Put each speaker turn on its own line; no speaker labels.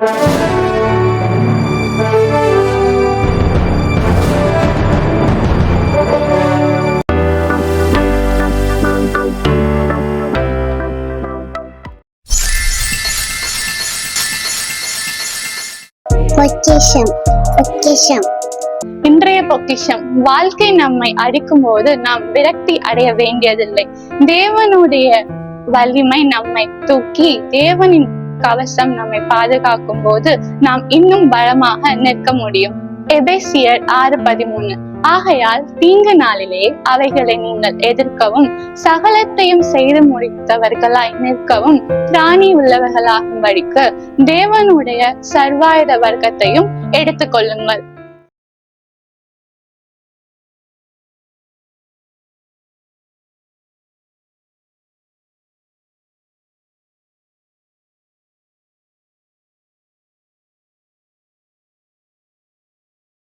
பொக்கிஷம் பொக்கிஷம்
இன்றைய பொக்கிஷம் வாழ்க்கை நம்மை அடிக்கும் போது நாம் விரக்தி அடைய வேண்டியதில்லை. தேவனுடைய வலிமை நம்மை தூக்கி தேவனின் கவசம் நம்மை பாதுகாக்கும் போது நாம் இன்னும் பலமாக நிற்க முடியும். எபேசியர் ஆறு பதிமூணு. ஆகையால் தீங்கு நாளிலே அவைகளை நீங்கள் எதிர்க்கவும் சகலத்தையும் செய்து முடித்தவர்களாய் நிற்கவும் திராணி உள்ளவர்களாகும்படிக்கு தேவனுடைய சர்வாயுத வர்க்கத்தையும் எடுத்துக்கொள்ளுங்கள்.